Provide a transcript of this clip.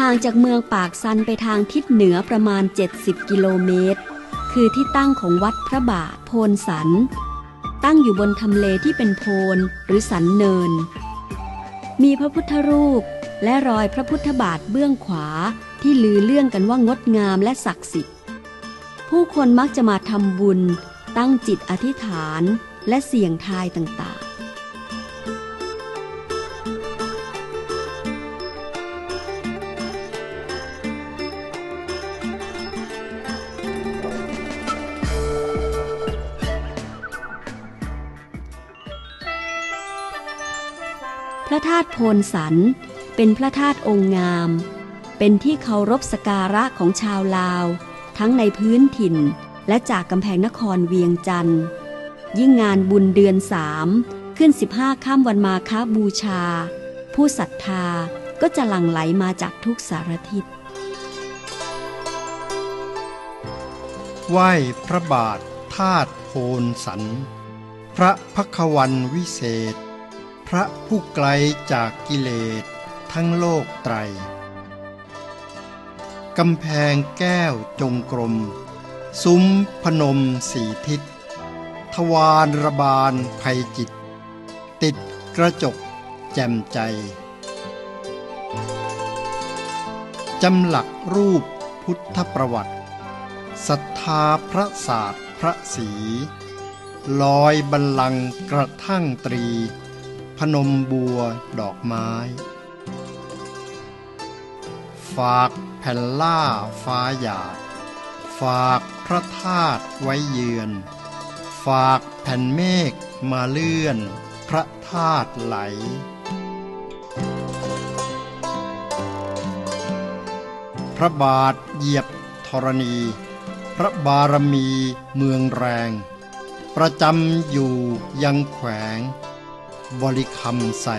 ห่างจากเมืองปากซันไปทางทิศเหนือประมาณ 70 กิโลเมตร คือที่ตั้งของวัดพระบาทโพนสัน ตั้งอยู่บนทำเลที่เป็นโพนหรือสันเนิน มีพระพุทธรูปและรอยพระพุทธบาทเบื้องขวาที่ลือเลื่องกันว่างดงามและศักดิ์สิทธิ์ ผู้คนมักจะมาทำบุญ ตั้งจิตอธิษฐานและเสี่ยงทายต่างๆ ระธาตุโพนสัน เป็นพระธาตุองค์งาม เป็นที่เคารพสการะของชาวลาว ทั้งในพื้นถิ่นและจากกำแพงนครเวียงจันทร์ยิ่งงานบุญเดือนสามขึ้น 15ข้ามวันมาค้าบูชา ผู้ศรัทธาก็จะหลั่งไหลมาจากทุกสารทิศไหว้พระบาทธาตุโพนสัน พระพักวันวิเศษ พระผู้ไกลจากกิเลสทั้งโลกไตร กำแพงแก้วจงกรม ซุ้มพนมสีทิศ ทวารระบาลภัยจิต ติดกระจกแจ่มใจ จำหลักรูปพุทธประวัติศรัทธาพระศาสตร์พระศีลอยบัลลังก์กระทั่งตรี พนมบัวดอกไม้ ฝากแผ่นล่าฟ้าหยาด ฝากพระธาตุไว้เยือน ฝากแผ่นเมฆมาเลื่อน พระธาตุไหลพระบาทเหยียบธรณี พระบารมีเมืองแรง ประจำอยู่ยังแขวง บริคำใส่